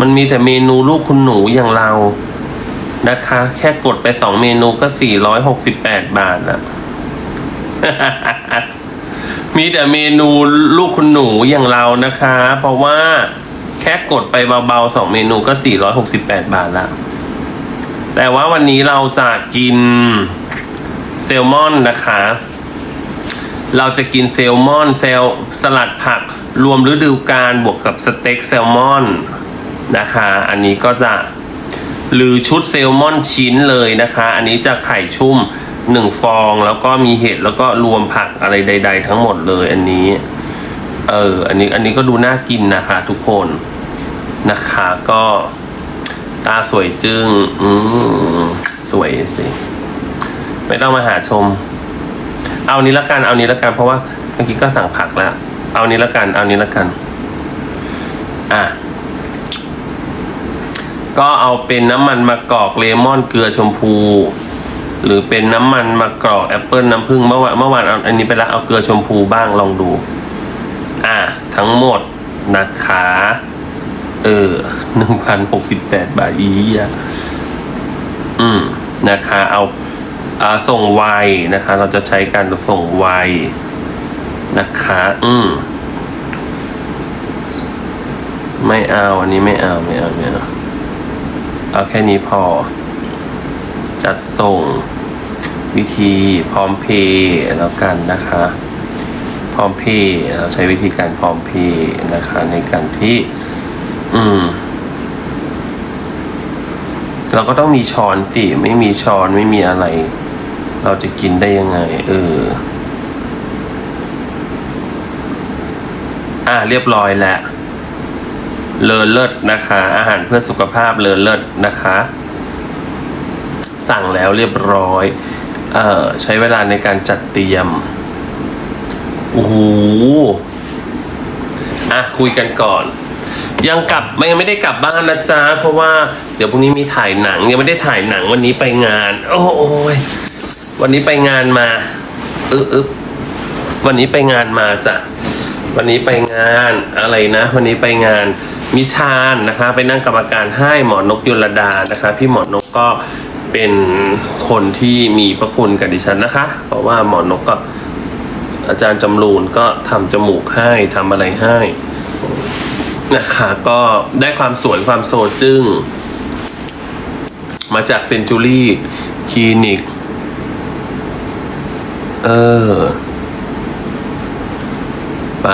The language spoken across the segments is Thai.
มันมีแต่เมนูลูกคุณหนูอย่างเรานะคะ แค่กดไปสองเมนูก็สี่ร้อยหกสิบแปดบาทละมีแต่เมนูลูกคุณหนูอย่างเรานะคะ เพราะว่าแค่กดไปเบาๆสองเมนูก็สี่ร้อยหกสิบแปดบาทละแต่ว่าวันนี้เราจะกินเซลมอนนะคะ เราจะกินเซลมอนเซลสลัดผัก รวมฤดูกาลบวกกับสเต็กแซลมอน นะคะ อันนี้ก็จะหรือชุดเซลมอนชิ้นเลยนะคะ อันนี้จะไข่ชุ่มหนึ่งฟองแล้วก็มีเห็ดแล้วก็รวมผักอะไรใด ๆ ทั้งหมดเลยอันนี้ เออ อันนี้อันนี้ก็ดูน่ากินนะคะ ทุกคนนะคะก็ตาสวยจึงอืมสวยสิ ไม่ต้องมาหาชม เอานี้ละกันเอานี้ละกันเพราะว่าเมื่อกี้ก็สั่งผักแล้ว เอานี้ละกันเอานี้ละกัน อะ ก็เอาเป็นน้ำมันมะกอกเลมอนเกลือชมพู หรือเป็นน้ำมันมะกอกแอปเปิลน้ำผึ้งเมื่อวานเมื่อวานเอาอันนี้ไปละเอาเกลือชมพูบ้างลองดู อะทั้งหมดนะคะเออหนึ่งพันหกสิบแปดบาทอีอะอืมนะคะ เอาอ่าส่งไวนะคะ เราจะใช้การส่งไวนะคะ อืมไม่เอาอันนี้ไม่เอาไม่เอาไม่เอา เอาแค่นี้พอ จัดส่งวิธีพร้อมเพย์แล้วกันนะคะ พร้อมเพย์เราใช้วิธีการพร้อมเพย์นะคะในการที่ อืม เราก็ต้องมีช้อนสิ ไม่มีช้อนไม่มีอะไร เราจะกินได้ยังไง เออ อะเรียบร้อยแล้วเลอเลิศ นะคะ อาหารเพื่อสุขภาพเลอเลิศนะคะ สั่งแล้วเรียบร้อยเอ่อใช้เวลาในการจัดเตรียมโอ้โหอะคุยกันก่อน ยังกลับไม่ยังไม่ได้กลับบ้านนะจ๊ะเพราะว่าเดี๋ยวพรุ่งนี้มีถ่ายหนัง ยังไม่ได้ถ่ายหนังวันนี้ไปงาน โอ้โอยวันนี้ไปงานมาอึ๊บอึ๊บวันนี้ไปงานมาจ้ะวันนี้ไปงานอะไรนะ วันนี้ไปงาน มิชานนะคะ ไปนั่งกรรมการให้หมอนกยลดานะคะ พี่หมอนกก็เป็นคนที่มีพระคุณกับดิฉันนะคะ เพราะว่าหมอนกก็อาจารย์จำรูนก็ทำจมูกให้ทำอะไรให้นะคะก็ได้ความสวยความโซจึ้ง มาจากเซนจูรี่คลินิก เออ ไป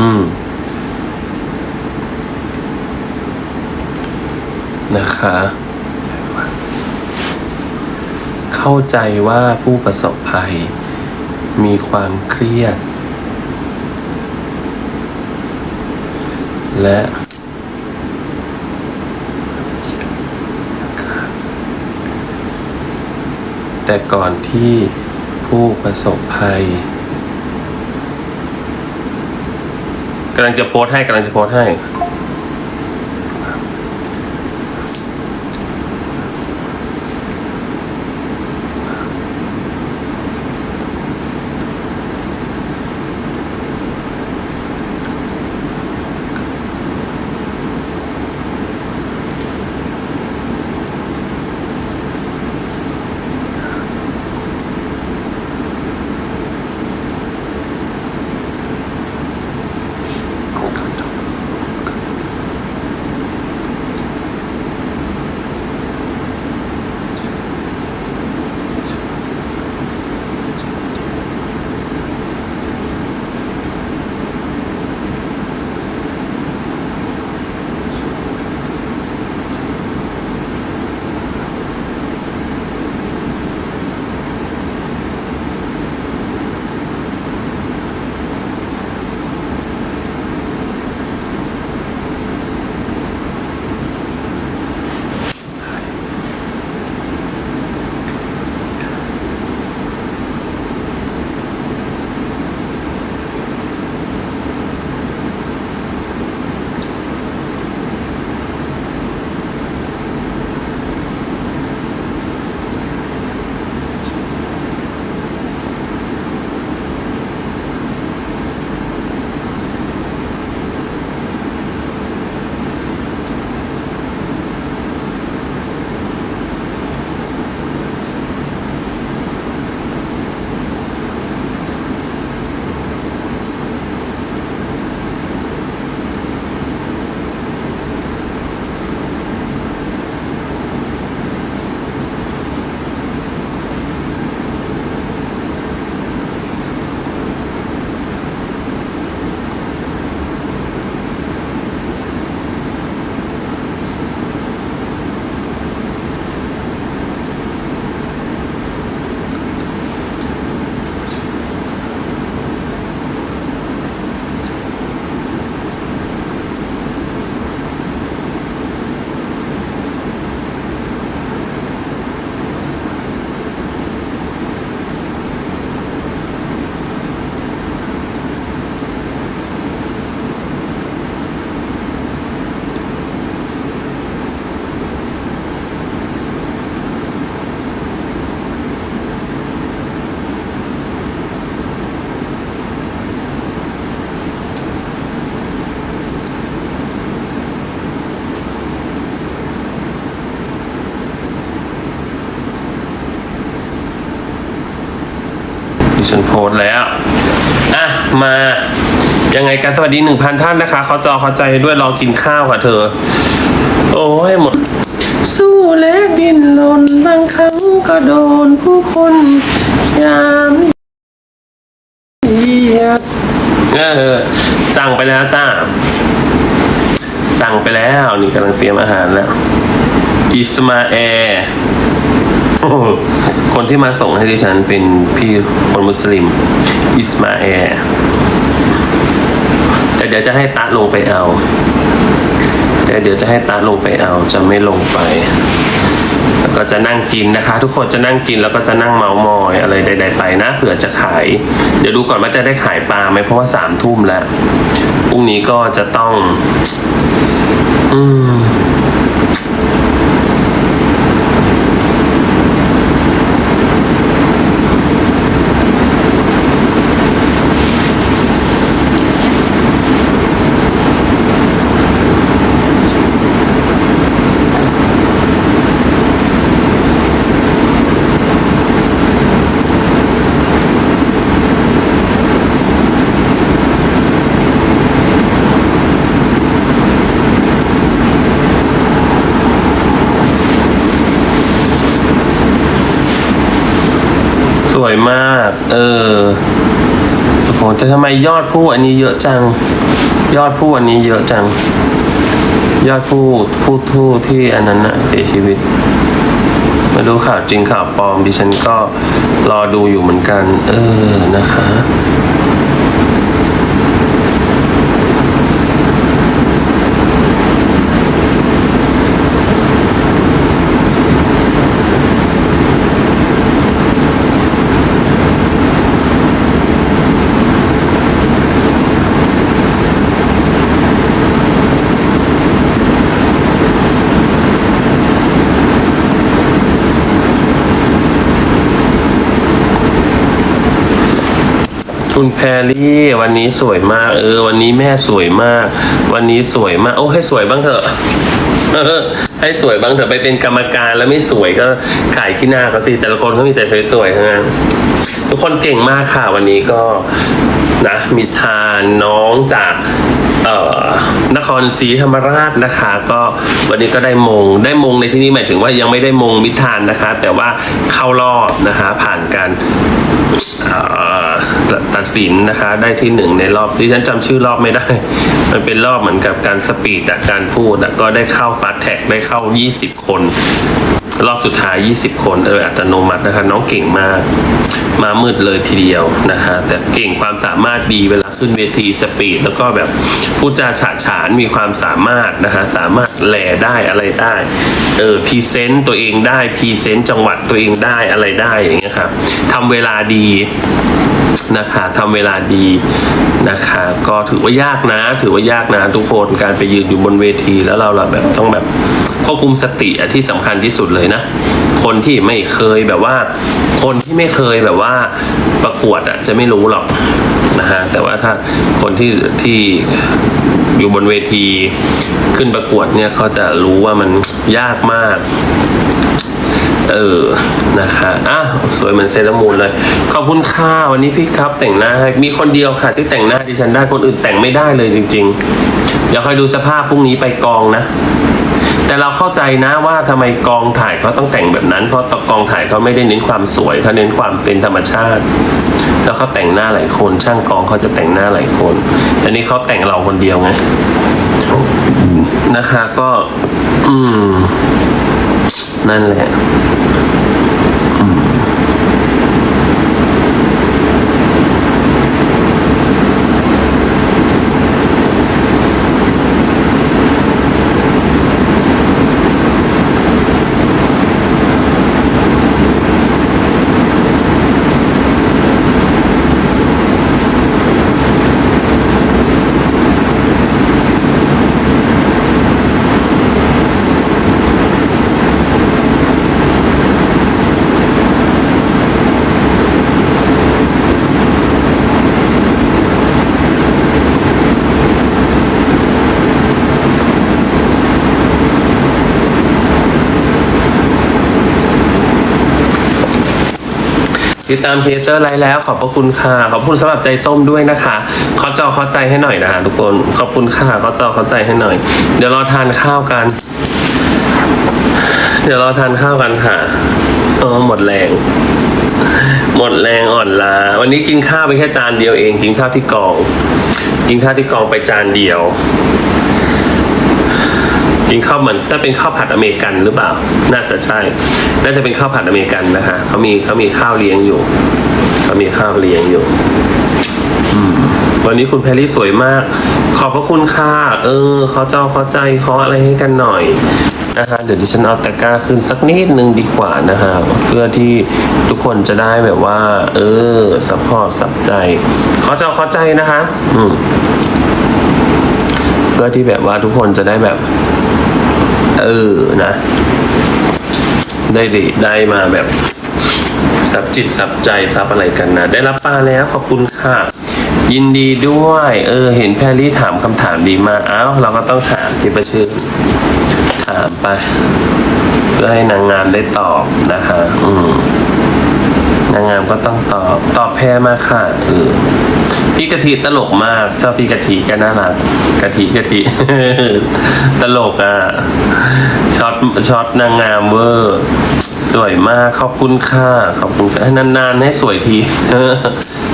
อืม นะคะ เข้าใจว่าผู้ประสบภัย มีความเครียด และแต่ก่อนที่ผู้ประสบภัยกำลังจะโพสให้กำลังจะโพสให้ ฉันโพสแล้ว อะ มายังไงกันสวัสดีหนึ่งพันท่านนะคะ เขาจอเขาใจด้วยรอกินข้าวค่ะเธอ โอ้ยหมด สู้และดินรนบางครั้งก็โดนผู้คนยามเยียดเออสั่งไปแล้วจ้า สั่งไปแล้ว นี่กำลังเตรียมอาหารแล้วอิสมาแอร์ คนที่มาส่งให้ดิฉันเป็นพี่คนมุสลิม อิสมาแอร์แต่เดี๋ยวจะให้ตะลงไปเอา แต่เดี๋ยวจะให้ตาลงไปเอา จะไม่ลงไป แล้วก็จะนั่งกินนะคะ ทุกคนจะนั่งกินแล้วก็จะนั่งเมามอยอะไรใด ๆ ไปนะเผื่อจะขาย เดี๋ยวดูก่อนว่าจะได้ขายปลาไหมเพราะว่าสามทุ่มแล้วพรุ่งนี้ก็จะต้อง อืม สวยมาก เออโอ้โหแต่ทำไมยอดผู้อันนี้เยอะจัง ยอดผู้อันนี้เยอะจัง ยอดผู้ผู้ทู่ที่อันนั้นนะเสียชีวิตมาดูข่าวจริงข่าวปลอมดิฉันก็รอดูอยู่เหมือนกัน เออนะคะ คุณแพรรี่วันนี้สวยมาก เออ วันนี้แม่สวยมาก วันนี้สวยมาก โอ้ให้สวยบ้างเถอะให้สวยบ้างเถอะไปเป็นกรรมการแล้วไม่สวยก็ขายขี้หน้าเขาสิแต่ละคนก็มีแต่สวยๆทั้งนั้นทุกคนเก่งมากค่ะวันนี้ก็นะมิสทานน้องจากเอ่อนครศรีธรรมราชนะคะ ก็วันนี้ก็ได้มง ได้มงในที่นี้หมายถึงว่ายังไม่ได้มงมิทานนะคะ แต่ว่าเข้ารอบนะคะ ผ่านการ ตัดสินนะคะ ได้ที่หนึ่งในรอบที่ฉันจำชื่อรอบไม่ได้ มันเป็นรอบเหมือนกับการสปีดการพูดก็ได้เข้าฟาสแท็กได้เข้า 20 คน รอบสุดท้าย 20 คนเอออัตโนมัตินะคะ น้องเก่งมาก มามืดเลยทีเดียวนะคะ แต่เก่งความสามารถดีเวลาขึ้นเวทีสปีดแล้วก็แบบพูดจาฉะฉานมีความสามารถนะคะ สามารถแหล่ได้อะไรได้เออพรีเซนต์ตัวเองได้พรีเซนต์จังหวัดตัวเองได้อะไรได้อย่างเงี้ยครับทำเวลาดีนะคะทำเวลาดีนะคะ ก็ถือว่ายากนะ ถือว่ายากนะทุกคนการไปยืนอยู่บนเวทีแล้วเราเราแบบต้องแบบ ควบคุมสติอะที่สำคัญที่สุดเลยนะ คนที่ไม่เคยแบบว่า คนที่ไม่เคยแบบว่าประกวดอะจะไม่รู้หรอกนะฮะแต่ว่าถ้าคนที่ที่อยู่บนเวทีขึ้นประกวดเนี่ยเขาจะรู้ว่ามันยากมาก เออ นะคะอะสวยเหมือนเซรามูนเลย ขอบคุณค่ะวันนี้พี่ครับแต่งหน้าให้มีคนเดียวค่ะ ที่แต่งหน้าดิฉันได้คนอื่นแต่งไม่ได้เลยจริงๆอย่าคอยดูสภาพพรุ่งนี้ไปกองนะ แต่เราเข้าใจนะว่าทำไมกองถ่ายเขาต้องแต่งแบบนั้น เพราะตกองถ่ายเขาไม่ได้เน้นความสวยเขาเน้นความเป็นธรรมชาติ แล้วเขาแต่งหน้าหลายคนช่างกองเขาจะแต่งหน้าหลายคนแต่นี่เขาแต่งเราคนเดียวไงนะคะก็ อืม นั่นแหละ ติดตามเพจเจอร์ไลน์แล้วขอบพระคุณค่ะ ขอบคุณสำหรับใจส้มด้วยนะคะ ขอจอเข้าใจให้หน่อยนะทุกคนขอบคุณค่ะขอจอเข้าใจให้หน่อย เดี๋ยวราทานข้าวกัน เดี๋ยวราทานข้าวกันค่ะเออหมดแรง หมดแรงอ่อนล้าวันนี้กินข้าวไปแค่จานเดียวเอง กินข้าวที่กอง กินข้าวที่กองไปจานเดียว กินข้าวเหมือนถ้าเป็นข้าวผัดอเมริกันหรือเปล่า น่าจะใช่ น่าจะเป็นข้าวผัดอเมริกันนะฮะเขามีเขามีข้าวเลี้ยงอยู่เขามีข้าวเลี้ยงอยู่วันนี้คุณแพรรี่สวยมาก ขอบพระคุณค่ะ เออเขาเจ้าเขาใจเขาอะไรให้กันหน่อยนะฮะเดี๋ยวดิฉันเอาตะกร้าขึ้นสักนิดนึงดีกว่านะฮะเพื่อที่ทุกคนจะได้แบบว่า เออซัพพอร์ตสับใจเขาเจ้าเขาใจนะคะ อืมเพื่อที่แบบว่าทุกคนจะได้แบบ เออนะ ได้ดีได้มาแบบสับจิตสับใจสับอะไรกันนะ ได้รับปลาแล้วขอบคุณค่ะ ยินดีด้วย เออ เห็นแพรรี่ถามคำถามดีมาก อ้าว เราก็ต้องถามที่ประชื่อถามไป เพื่อให้นางงามได้ตอบนะคะ อืม นางงามก็ต้องตอบตอบแพ้มากค่ะเออพี่กะทิตลกมากชอบพี่กะทิก็น่ารักกะทิกะทิตลกอะช็อตช็อตนางงามเวอร์สวยมากขอบคุณค่ะขอบคุณค่ะนานๆให้สวยที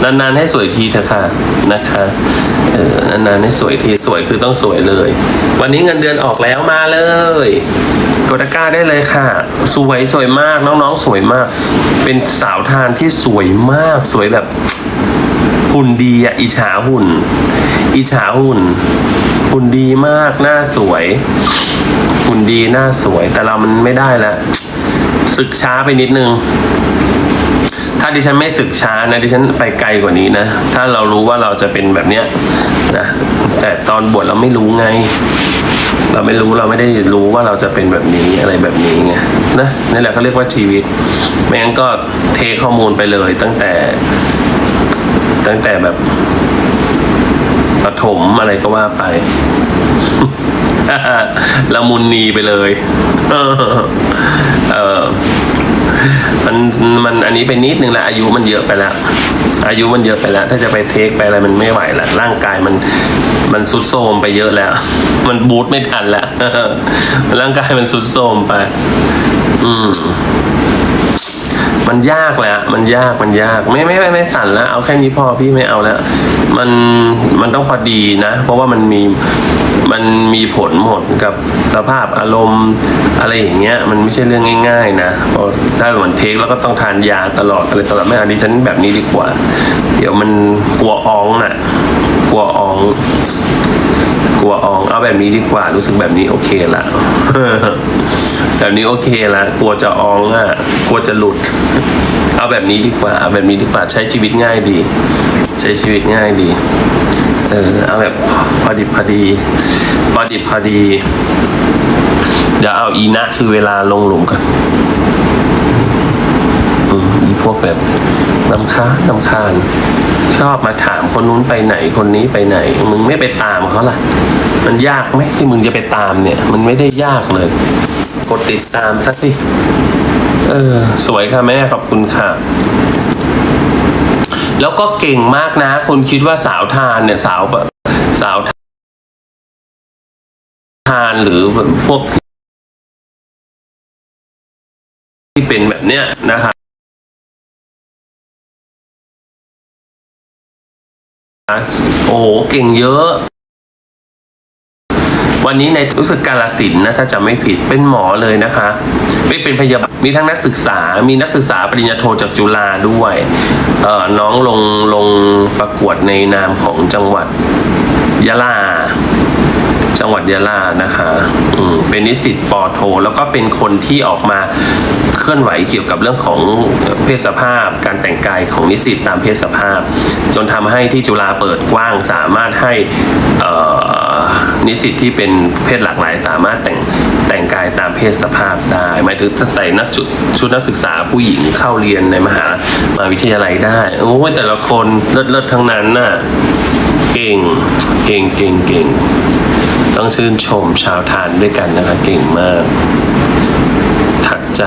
นานๆให้สวยทีเถอะค่ะนะคะเออนานๆให้สวยทีสวยคือต้องสวยเลย วันนี้เงินเดือนออกแล้วมาเลย กดตะกร้าได้เลยค่ะ สวยสวยมากน้องๆ สวยมาก เป็นสาวทานที่สวยมากสวยแบบหุ่นดีอะอิจฉาหุ่น อิจฉาหุ่น หุ่นดีมากหน้าสวย หุ่นดีหน้าสวย แต่เรามันไม่ได้ละศึกช้าไปนิดนึง ถ้าดิฉันไม่ศึกช้านะดิฉันไปไกลกว่านี้นะ ถ้าเรารู้ว่าเราจะเป็นแบบเนี้ยนะแต่ตอนบวชเราไม่รู้ไง เราไม่รู้เราไม่ได้รู้ว่าเราจะเป็นแบบนี้อะไรแบบนี้ไงนะนี่แหละเขาเรียกว่าชีวิตไม่งั้นก็เทข้อมูลไปเลยตั้งแต่ ตั้งแต่แบบปฐมอะไรก็ว่าไปละมุนนีไปเลย เออ มันมันอันนี้เป็นนิดนึงละอายุมันเยอะไปแล้ว อายุมันเยอะไปแล้ว ถ้าจะไปเทคไปอะไรมันไม่ไหวละร่างกายมันมันสุดโทรมไปเยอะแล้ว มันบูทไม่ทันแล้วร่างกายมันสุดโทรมไป อืม มันยากแหละมันยากมันยากไม่ไม่ไม่ไม่สั่นแล้ว เอาแค่นี้พอพี่ไม่เอาแล้ว มันมันต้องพอดีนะ เพราะว่ามันมีมันมีผลหมดกับสภาพอารมณ์อะไรอย่างเงี้ย มันไม่ใช่เรื่องง่าย ๆ นะเพราะถ้าเหมือนเทคแล้วก็ต้องทานยาตลอดอะไรตลอดไม่เอาดิฉันแบบนี้ดีกว่า เดี๋ยวมันกลัวอ้องน่ะ ลัวออง กลัวออง เอาแบบนี้ดีกว่า รู้สึกแบบนี้โอเคละแบบนี้โอเคละกลัวจะอองอะ กลัวจะหลุด เอาแบบนี้ดีกว่า เอาแบบนี้ดีกว่า ใช้ชีวิตง่ายดี ใช้ชีวิตง่ายดี เออ เอาแบบพอดิบพอดี พอดิบพอดี เดี๋ยวเอาอีนะคือเวลาลงหลุมกัน พวกแบบลำค้าลำคาญ ชอบมาถามคนนู้นไปไหนคนนี้ไปไหน มึงไม่ไปตามเขาล่ะ มันยากไหมที่มึงจะไปตามเนี่ย มันไม่ได้ยากเลย กดติดตามสักสิเออ สวยค่ะแม่ขอบคุณค่ะแล้วก็เก่งมากนะคุณคิดว่าสาวทานเนี่ยสาวแบบสาวทานหรือพวก ที่เป็นแบบเนี้ยนะคะ โอ้โหเก่งเยอะ วันนี้ในรู้สึกกาลสินนะถ้าจำไม่ผิดเป็นหมอเลยนะคะไม่เป็นพยาบาลมีทั้งนักศึกษา มีนักศึกษาปริญญาโทจากจุฬาด้วยเอ่อน้องลงลงประกวดในนามของจังหวัดยะลา จังหวัดยะลานะคะเป็นนิสิตปอโท แล้วก็เป็นคนที่ออกมาเคลื่อนไหวเกี่ยวกับเรื่องของเพศสภาพ การแต่งกายของนิสิตตามเพศสภาพ จนทำให้ที่จุฬาเปิดกว้างสามารถให้นิสิตที่เป็นเพศหลากหลายสามารถแต่งแต่งกายตามเพศสภาพได้หมายถึงใส่นักชุดชุดนักศึกษาผู้หญิงเข้าเรียนในมหามหาวิทยาลัยได้โอ้แต่ละคนเลิศเลิศทั้งนั้นน่ะเก่งเก่งเก่งเก่ง ต้องชื่นชมชาวทานด้วยกันนะคะเก่งมากถักใจ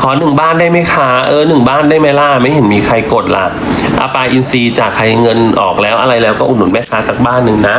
ขอหนึ่งบ้านได้ไหมคะเออหนึ่งบ้านได้ไหมล่ะไม่เห็นมีใครกดล่ะอาปาอินซีจากใครเงินออกแล้วอะไรแล้วก็อุดหนุนแม่ค้าสักบ้านหนึ่งนะ